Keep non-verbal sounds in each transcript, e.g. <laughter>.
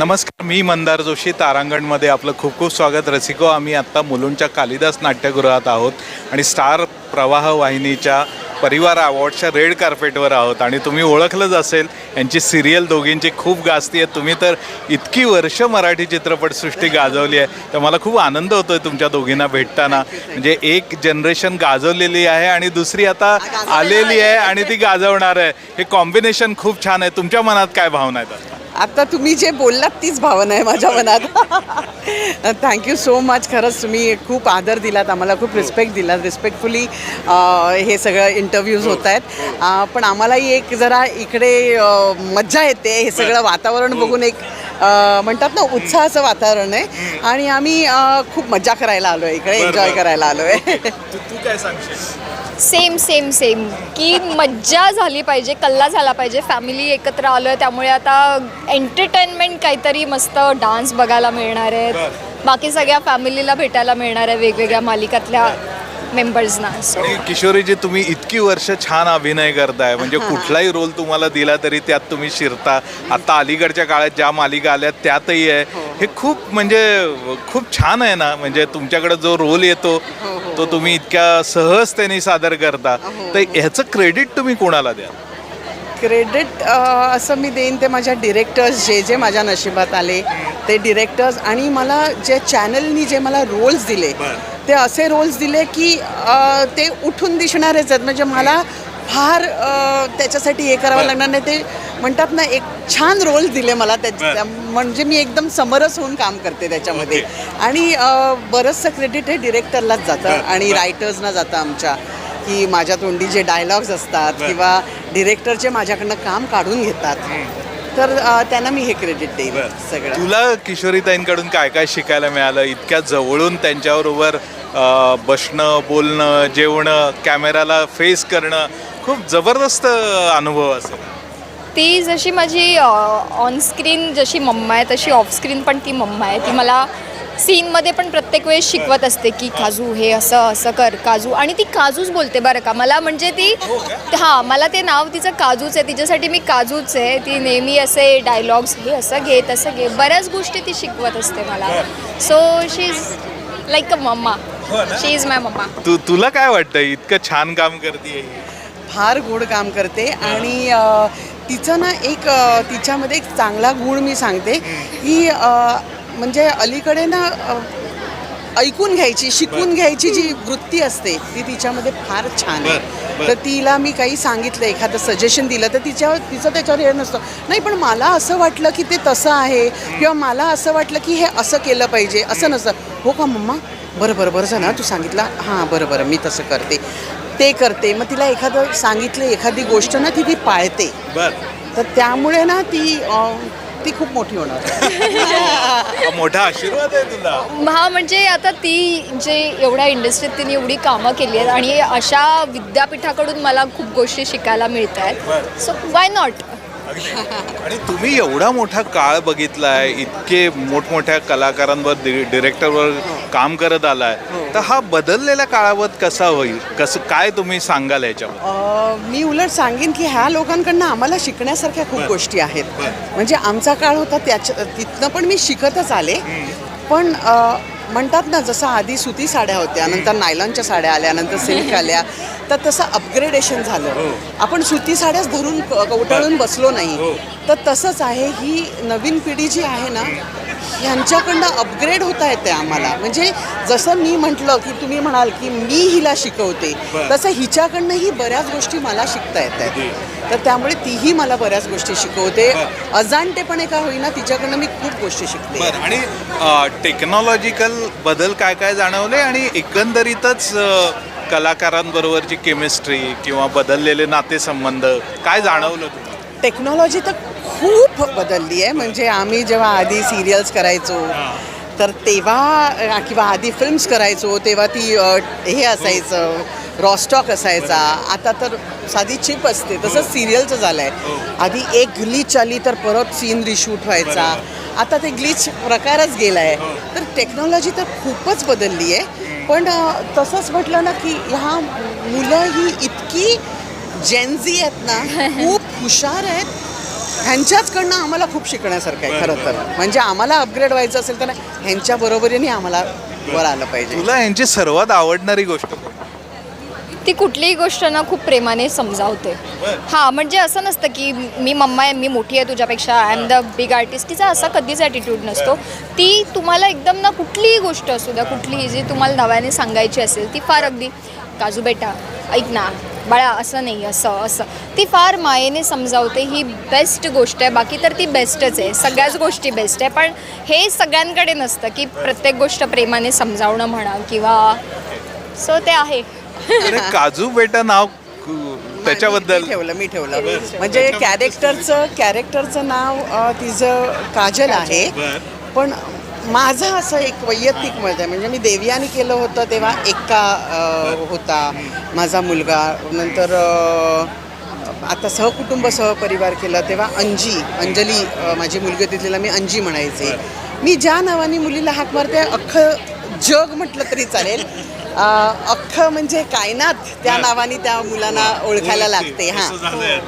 नमस्कार मी मंदार जोशी तारांगणमध्ये आपलं खूप खूप स्वागत. रसिको आम्ही आत्ता मुलुंडच्या कालिदास नाट्यगृहात आहोत आणि स्टार प्रवाह वाहिनीच्या परिवार अवॉर्डच्या रेड कार्पेटवर आहोत. आणि तुम्ही ओळखलंच असेल यांची सिरियल दोघींची खूप गाजती आहे. तुम्ही तर इतकी वर्ष मराठी चित्रपटसृष्टी गाजवली आहे तर मला खूप आनंद होतोय तुमच्या दोघींना भेटताना. म्हणजे एक जनरेशन गाजवलेली आहे आणि दुसरी आता आलेली आहे. आणि ती गाजवणार आहे. हे कॉम्बिनेशन खूप छान आहे. तुमच्या मनात काय भावना आहेत आता? तुम्ही जे बोललात तीच भावना आहे माझ्या मनात. थँक्यू सो मच खरंच तुम्ही खूप आदर दिलात आम्हाला खूप रिस्पेक्ट दिलात. रिस्पेक्टफुली हे सगळं इंटरव्ह्यूज होत आहेत. पण आम्हालाही एक जरा इकडे मज्जा येते. हे सगळं वातावरण बघून एक म्हणतात ना उत्साहाचं वातावरण आहे. आणि आम्ही खूप मज्जा करायला आलो आहे इकडे एन्जॉय. करायला आलो आहे तू काय सांगशील? Same same same. की मज्जा झाली पाहिजे कल्ला झाला पाहिजे फॅमिली एकत्र आलो आहे त्यामुळे आता एंटरटेनमेंट काहीतरी मस्त डान्स बघायला मिळणार आहेत बाकी सगळ्या फॅमिलीला भेटायला मिळणार आहे वेगवेगळ्या मालिकातल्या. मेंबर्सना सो आणि किशोरीजी तुम्ही इतकी वर्ष छान अभिनय करताय. म्हणजे कुठलाही रोल तुम्हाला दिला तरी त्यात तुम्ही शिरता. आता अलीकडच्या काळात ज्या मालिका आल्या त्यातही आहे. हे खूप म्हणजे खूप छान आहे ना? म्हणजे तुमच्याकडे जो रोल येतो तो तुम्ही इतक्या सहजतेने सादर करता. तर ह्याचं क्रेडिट तुम्ही कोणाला द्या? क्रेडिट असं मी देईन ते माझ्या डिरेक्टर्स जे जे माझ्या नशिबात आले ते डिरेक्टर्स आणि मला जे चॅनलनी जे मला रोल्स दिले ते असे रोल्स दिले की ते उठून दिसणारेच आहेत म्हणजे मला फार त्याच्यासाठी हे करावं लागणार नाही. ते म्हणतात ना एक छान रोल दिले मला त्या त्या- म्हणजे मी एकदम समरस होऊन काम करते त्याच्यामध्ये. आणि बरंचसं क्रेडिट हे डिरेक्टरलाच जातं आणि रायटर्सना जातं आमच्या. की माझ्या तोंडी जे डायलॉग्स असतात किंवा डिरेक्टरचे माझ्याकडनं काम काढून घेतात. तर त्यांना मी हे क्रेडिट देईन सगळं. तुला किशोरीताईंकडून काय काय शिकायला मिळालं? इतक्या जवळून त्यांच्याबरोबर बसणं बोलणं जेवणं कॅमेराला फेस करणं खूप जबरदस्त अनुभव असेल. ती जशी माझी ऑन स्क्रीन जशी मम्मा आहे तशी ऑफ स्क्रीन पण ती मम्मा आहे. ती मला सीनमध्ये पण प्रत्येक वेळेस शिकवत असते की काजू हे असं असं कर काजू. आणि ती काजूच बोलते बरं का. मला म्हणजे ती हां मला ते नाव तिचं काजूच आहे. तिच्यासाठी मी काजूच आहे. ती नेहमी असे डायलॉग्स हे असं घे तसं घे. बऱ्याच गोष्टी ती शिकवत असते मला. So she is like a mamma she is my mamma तू तुला काय वाटतं इतकं छान काम करते फार गोड काम करते आणि अ, तिचं ना एक अ, तिच्यामध्ये एक चांगला गुण मी सांगते की अ, म्हणजे अलीकडे ना अ, ऐकून घ्यायची शिकून घ्यायची जी वृत्ती असते ती तिच्यामध्ये फार छान आहे. तर तिला मी काही सांगितलं एखादं सजेशन दिलं तर तिच्यावर तिचं त्याच्यावर हे नसतं. नाही पण मला असं वाटलं की ते तसं आहे किंवा मला असं वाटलं की हे असं केलं पाहिजे असं नसतं. हो का मम्मा? बरं बरं बरं झालं तू सांगितलं. हां बरं बरं मी तसं करते. ते करते. मग तिला एखादं सांगितलं एखादी गोष्ट ना ती ती पाळते. बर. तर त्यामुळे ना ती अं, ती खूप मोठी होणार. मोठा आशीर्वाद आहे तुला. हा म्हणजे आता ती जे एवढ्या इंडस्ट्रीत तिने एवढी कामं केली आहेत आणि अशा विद्यापीठाकडून मला खूप गोष्टी शिकायला मिळत आहेत सो वाय नॉट आणि तुम्ही एवढा मोठा काळ बघितलाय इतके मोठमोठ्या कलाकारांवर डिरेक्टरवर काम करत आलाय तर हा बदललेल्या काळावर कसा होईल? कसं काय तुम्ही सांगाल याच्यावर? मी उलट सांगेन की ह्या लोकांकडनं आम्हाला शिकण्यासारख्या खूप गोष्टी आहेत. म्हणजे आमचा काळ होता त्याच्या तिथनं पण मी शिकतच आले. पण अं, म्हणतात ना जसं आधी सुती साड्या होत्या नंतर नायलॉनच्या साड्या आल्या नंतर सिल्क आल्या तर तसं अपग्रेडेशन झालं. आपण सुती साड्याच धरून कवटाळून बसलो नाही. तर तसंच आहे ही नवीन पिढी जी आहे ना ह्यांच्याकडनं अपग्रेड होता येते आम्हाला. म्हणजे जसं मी म्हटलं की तुम्ही म्हणाल की मी हिला शिकवते तसं हिच्याकडनंही बऱ्याच गोष्टी मला शिकता येत आहेत. तर त्यामुळे तीही मला बऱ्याच गोष्टी शिकवते. अजाणतेपणे का होईना तिच्याकडनं मी खूप गोष्टी शिकते. आणि टेक्नॉलॉजिकल बदल काय काय जाणवले? आणि एकंदरीतच कलाकारांबरोबरची केमिस्ट्री किंवा बदललेले नातेसंबंध काय जाणवलं टेक्नॉलॉजी तर खूप बदलली आहे. म्हणजे आम्ही जेव्हा आधी सिरियल्स करायचो तर तेव्हा किंवा आधी फिल्म्स करायचो तेव्हा ती हे असायचं रॉस्टॉक असायचा. आता तर साधी चिप असते तसंच सिरियलचं झालं आहे आधी एक ग्लिच आली तर परत सीन रिशूट व्हायचा. आता ते ग्लिच प्रकारच गेला आहे तर टेक्नॉलॉजी तर खूपच बदलली आहे. पण तसंच म्हटलं ना की ह्या मुलं ही इतकी जेनझी आहेत ना <laughs> खूप हुशार आहेत. ह्यांच्याचकडनं आम्हाला खूप शिकण्यासारखं आहे खरं तर. म्हणजे आम्हाला अपग्रेड व्हायचं असेल तर ह्यांच्या बरोबरीने आम्हाला वर आलं पाहिजे. तुला यांची सर्वात आवडणारी गोष्ट कोणती? ती कुठलीही गोष्ट ना खूप प्रेमाने समजावते. हां म्हणजे असं नसतं की मी मम्मा आहे मी मोठी आहे तुझ्यापेक्षा I am the big artist तिचा असा कधीच ॲटिट्यूड नसतो. ती तुम्हाला एकदम ना कुठलीही गोष्ट असू द्या कुठलीही जी तुम्हाला नव्याने सांगायची असेल ती फार अगदी काजू बेटा ऐक ना बाळा असं नाही असं असं. ती फार मायेने समजावते ही बेस्ट गोष्ट आहे. बाकी तर ती बेस्टच आहे. सगळ्याच गोष्टी बेस्ट आहे. पण हे सगळ्यांकडे नसतं की प्रत्येक गोष्ट प्रेमाने समजावणं म्हणा किंवा सो ते आहे. अरे काजू बेटा नाव त्याच्याबद्दल मी ठेवलं मी ठेवलं. म्हणजे कॅरेक्टरचं कॅरेक्टरचं नाव तिचं काजल आहे. पण माझं असं एक वैयक्तिक मत आहे. म्हणजे मी देवयानी केलं होतं तेव्हा एक्का होता माझा मुलगा. नंतर आता सहकुटुंब सहपरिवार केलं तेव्हा अंजी अंजली माझी मुलगी होती तिला मी अंजी म्हणायचे. मी ज्या नावाने मुलीला हाक मारते अख्खं जग म्हटलं तरी चालेल. अख्खं म्हणजे कायनात त्या नावाने त्या मुलांना ओळखायला लागते. हां.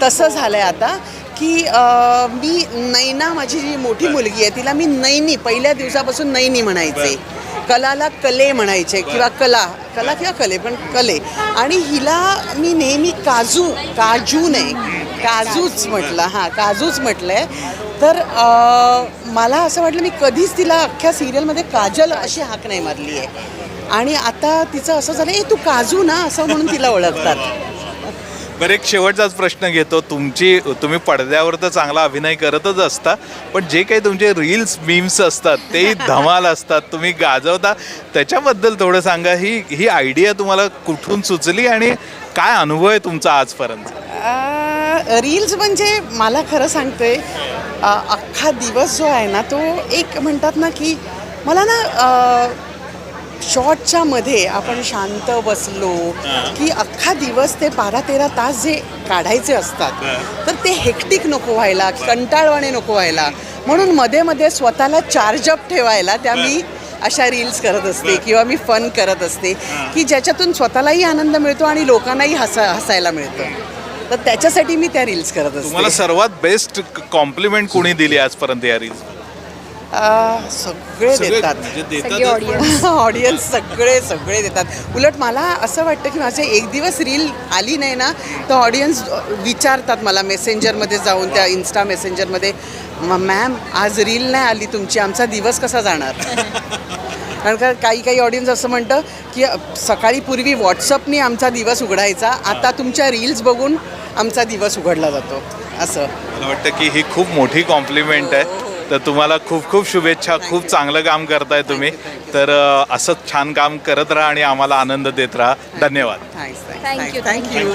तसं झालंय आता. की अ, मी नैना माझी जी मोठी मुलगी आहे तिला मी नैनी पहिल्या दिवसापासून नैनी म्हणायचे. कलाला कले म्हणायचे किंवा कला. कला किंवा कले पण कले. आणि हिला मी नेहमी काजू काजू नाही काजूच म्हटलं. हां काजूच म्हटलंय. तर अ, मला असं वाटलं मी कधीच तिला अख्ख्या सिरियलमध्ये काजल अशी हाक नाही मारली आहे आणि आता तिचं असं झालं ए तू काजू ना असं म्हणून तिला ओळखतात. बरं एक शेवटचाच प्रश्न घेतो. तुमची तुम्ही पडद्यावर तर चांगला अभिनय करतच असता पण जे काही तुमचे रील्स मीम्स असतात तेही <laughs> धमाल असतात. तुम्ही गाजवता. त्याच्याबद्दल थोडं सांगा. ही ही आयडिया तुम्हाला कुठून सुचली आणि काय अनुभव आहे तुमचा आजपर्यंत? रील्स म्हणजे मला खरं सांगते अख्खा दिवस जो आहे ना तो एक म्हणतात ना की मला ना शॉर्टच्या मध्ये आपण शांत बसलो की अख्खा दिवस ते बारा तेरा तास जे काढायचे असतात तर ते हेक्टिक नको व्हायला कंटाळवाणे नको व्हायला. म्हणून मध्ये मध्ये स्वतःला चार्जअप ठेवायला त्या मी अशा रील्स करत असते किंवा मी फन करत असते की ज्याच्यातून स्वतःलाही आनंद मिळतो आणि लोकांनाही हसा हसायला मिळतं. तर त्याच्यासाठी मी त्या रील्स करत तुम्हाला असते सर्वात बेस्ट कॉम्प्लिमेंट कोणी दिली आजपर्यंत या रील्स सगळे देतात. सगळे ऑडियन्स ऑडियन्स <laughs> सगळे सगळे देतात. उलट मला असं वाटतं की माझे एक दिवस रील आली नाही ना तर ऑडियन्स विचारतात मला मेसेंजरमध्ये जाऊन त्या इन्स्टा मेसेंजरमध्ये "म- मॅम आज रील नाही आली तुमची आमचा दिवस कसा जाणार? <laughs> कारण का काही काही ऑडियन्स असं म्हणतं की सकाळी पूर्वी व्हॉट्सअपनी आमचा दिवस उघडायचा आता तुमच्या रील्स बघून आमचा दिवस उघडला जातो. असं. मला वाटतं की ही खूप मोठी कॉम्प्लिमेंट आहे. तर तुम्हाला खूप खूप शुभेच्छा खूप चांगलं काम करताय तुम्ही. तर असंच छान काम करत राहा आणि आम्हाला आनंद देत राहा. धन्यवाद. You, thank you thank you